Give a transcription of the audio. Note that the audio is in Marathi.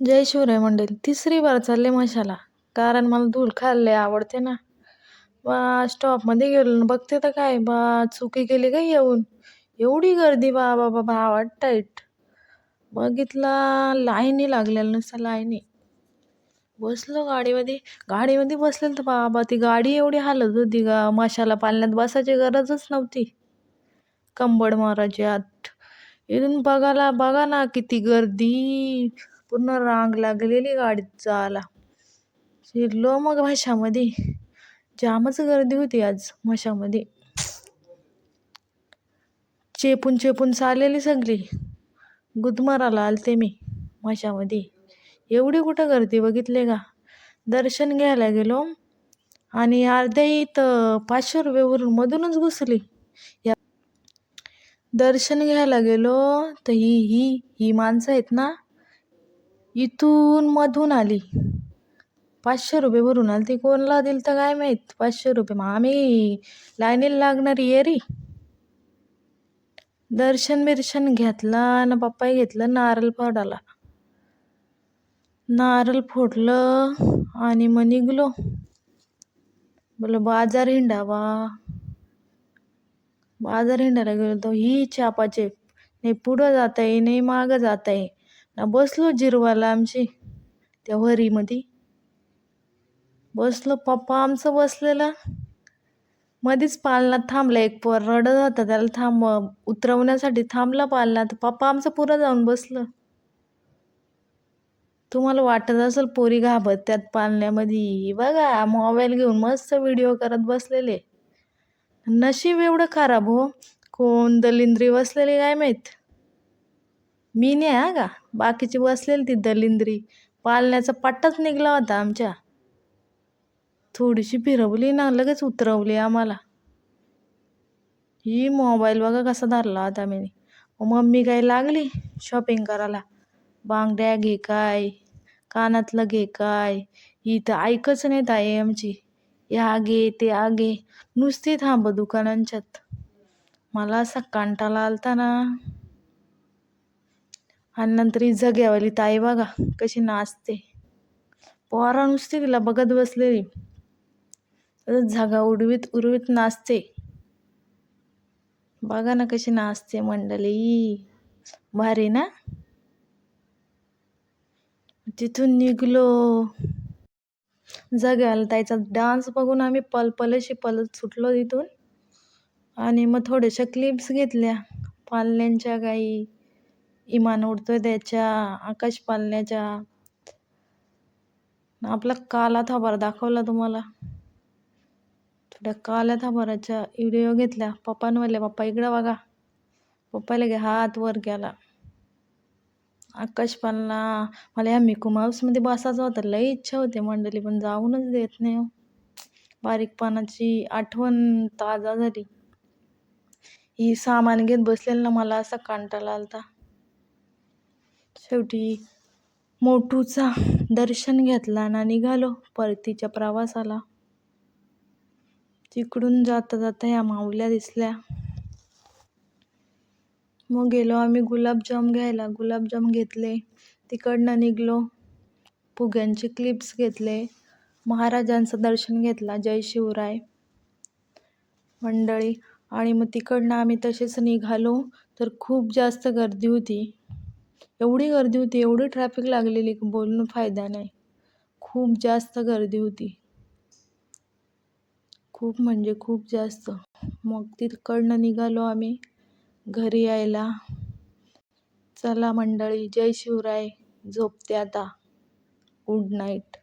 जय शिवराय मंडळी तिसरी बार चालले मशाला कारण मला धूल खाल्ले आवडते ना. बा स्टॉपमध्ये गेलो ना बघते तर काय? बा चुकी केली काय येऊन? एवढी गर्दी बा बाबा भावा टाईट बघितला लाईनी लागलेला नुसता लाईनी. बसलो गाडीमध्ये. गाडीमध्ये बसलेलं तर बाबा ती गाडी एवढी हालत होती गा मशाला पालण्यात बसायची गरजच नव्हती. कंबड मारायची आत. इथून बघायला बघा ना किती गर्दी. पूर्ण रांग लागलेली गाडीत जायला शिरलो मग मशामध्ये जामच गर्दी होती आज मशामध्ये. चेपून चेपून चाललेली सगळी. गुदमराला आलते मी मशामध्ये. एवढी कुठं गर्दी बघितले का? दर्शन घ्यायला गेलो आणि अर्ध्या इथं पाचशे रुपयेवरून मधूनच घुसली. या दर्शन घ्यायला गेलो तर ही ही ही माणसं आहेत ना? इथून मधून आली. पाचशे रुपये भरून आली. ती कोणला दिल तर काय माहीत? पाचशे रुपये. मग आम्ही लाईनीला लागणारी येरी दर्शन बिर्शन घेतला ना पप्पाही घेतलं नारळ फोडाला नारळ फोडलं आणि मग निघलो. बोल बाजार हिंडावा. बाजार हिंडायला गेलो तर ही चापाचे. नाही पुढं जात आहे नाही मागं जात आहे ना बसलो जिरवाला आमची त्या वरीमध्ये. बसलो पप्पा आमचं बसलेला. मध्येच पालनात थांबला एक पोर रडत होता त्याला थांब उतरवण्यासाठी थांबला पालनात. पप्पा आमचं पुरं जाऊन बसलं. तुम्हाला वाटत असेल पोरी घाबरत्यात पालण्यामध्ये. बघा मोबाईल घेऊन मस्त व्हिडिओ करत बसलेले. नशीब एवढं खराब हो. कोण दलिंद्री बसलेली काय माहीत? मी नाही हा का? बाकीची बसलेली ती दलिंद्री. पालण्याचा पट्टाच निघला होता आमच्या. थोडीशी फिरवली ना लगेच उतरवली आम्हाला. ही मोबाईल बघा कसा धरला होता मी मम्मी काय लागली शॉपिंग करायला? बांगड्या घे काय? कानातलं घे काय? ही तर ऐकच नाही ताई आमची. या गे ते आगे. नुसती थांब दुकानांच्यात. मला असा कंटाळा आलता ना. आणि नंतर ही जग्यावाली ताई बघा कशी नाचते. पोरा नुसती तिला बघत बसलेली. झगा उडवीत उडवीत नाचते. बघा ना कशी नाचते मंडळी भारी ना? तिथून निघलो. जगायला त्याचा डान्स बघून आम्ही पल पलशी पलत सुटलो तिथून. आणि मग थोड्याशा क्लिप्स घेतल्या. पाल्यांच्या गाई. इमान उडतोय त्याच्या आकाश पालण्याच्या. आपला काला थाबार दाखवला तुम्हाला. थोड्या काल्या थाबाराच्या व्हिडिओ घेतल्या. पप्पांवरल्या पप्पा इकडं बघा. पप्पाला घे हात वर गेला आकाश पालना मला या मिकू माऊसमध्ये बसायचं होतं. लई इच्छा होती. मंडळी पण जाऊनच देत नाही हो. बारीकपणाची आठवण ताजा झाली. ही सामान घेत बसलेलं ना मला असा कंटाळा आलता. शेवटी मोटूचा दर्शन घेतला ना निघालो परतीच्या प्रवासाला. तिकडून जाता जाता ह्या माऊल्या दिसल्या. मग गेलो आम्ही गुलाबजाम घ्यायला. गुलाबजाम घेतले. तिकडनं निघलो. फुग्यांचे क्लिप्स घेतले. महाराजांचं दर्शन घेतला. जय शिवराय मंडळी. आणि मग तिकडनं आम्ही तसेच निघालो. तर खूप जास्त गर्दी होती. एवढी गर्दी होती एवढी ट्रॅफिक लागलेली बोलून फायदा नाही. खूप जास्त गर्दी होती. खूप म्हणजे खूप जास्त. मग तिकडनं निघालो आम्ही घरी यायला. चला मंडळी जय शिवराय. झोपते आता. Good night